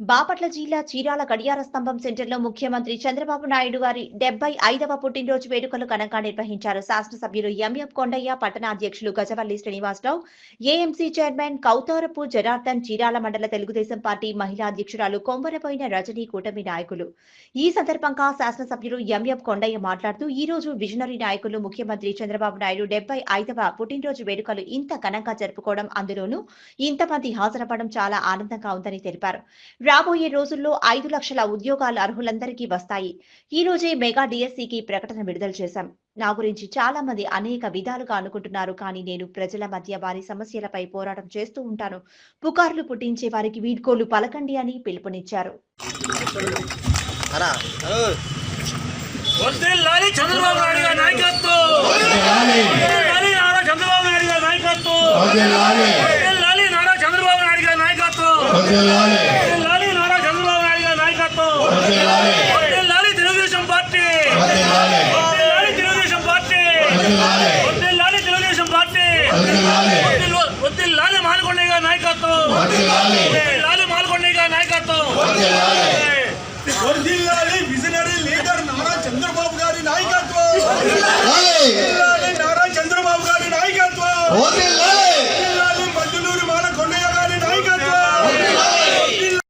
బాపట్ల జిల్లా చీరాల గడియార స్తంభం సెంటర్లో ముఖ్యమంత్రి చంద్రబాబు నాయుడు గారి డెబ్బై ఐదవ పుట్టినరోజు వేడుకలు ఘనంగా నిర్వహించారు. శాసనసభ్యులు ఎంఎం కొండయ్య పట్టణ అధ్యక్షులు గజవల్లి శ్రీనివాసరావు ఏఎంసీ చైర్మన్ కౌతారపు జనార్దన్ చీరాల మండల తెలుగుదేశం పార్టీ మహిళా అధ్యక్షురాలు కొమ్మరపోయిన రజనీ కూటమి నాయకులు. ఈ సందర్భంగా శాసనసభ్యులు ఎంఎం కొండయ్య మాట్లాడుతూ ఈ రోజు విజనరీ నాయకులు ముఖ్యమంత్రి చంద్రబాబు నాయుడు డెబ్బై ఐదవ పుట్టినరోజు వేడుకలు ఇంత ఘనంగా జరుపుకోవడం అందులోనూ ఇంతమంది హాజరవ్వడం చాలా ఆనందంగా ఉందని తెలిపారు. రాబోయే రోజుల్లో ఐదు లక్షల ఉద్యోగాలు అర్హులందరికీ వస్తాయి. ఈ రోజే మెగా డిఎస్సికి ప్రకటన విడుదల చేశాం. నా గురించి చాలా మంది అనేక విధాలుగా అనుకుంటున్నారు. కానీ నేను ప్రజల మధ్య వారి సమస్యలపై పోరాటం చేస్తూ ఉంటాను. పుకార్లు పుట్టించే వారికి వీడ్కోలు పలకండి అని పిలుపునిచ్చారు. అరా వర్ధిల్లాలి చంద్రబాబు నాయుడు గారి నాయకత్వం వర్ధిల్లాలి నారా చంద్రబాబు నాయుడు గారి నాయకత్వం వర్ధిల్లాలి నారా చంద్రబాబు నాయుడు గారి నాయకత్వం వర్ధిల్లాలి నారా చంద్రబాబు నాయుడు గారి నాయకత్వం వర్ధిల్లాలి తెలుగుదేశం పార్టీ వర్ధిల్లాలి తెలుగుదేశం పార్టీ వర్ధిల్లాలి తెలుగుదేశం పార్టీ. మాలకొండయ్య గారి నాయకత్వం. వర్ధిల్లాలి మాలకొండయ్య గారి నాయకత్వం.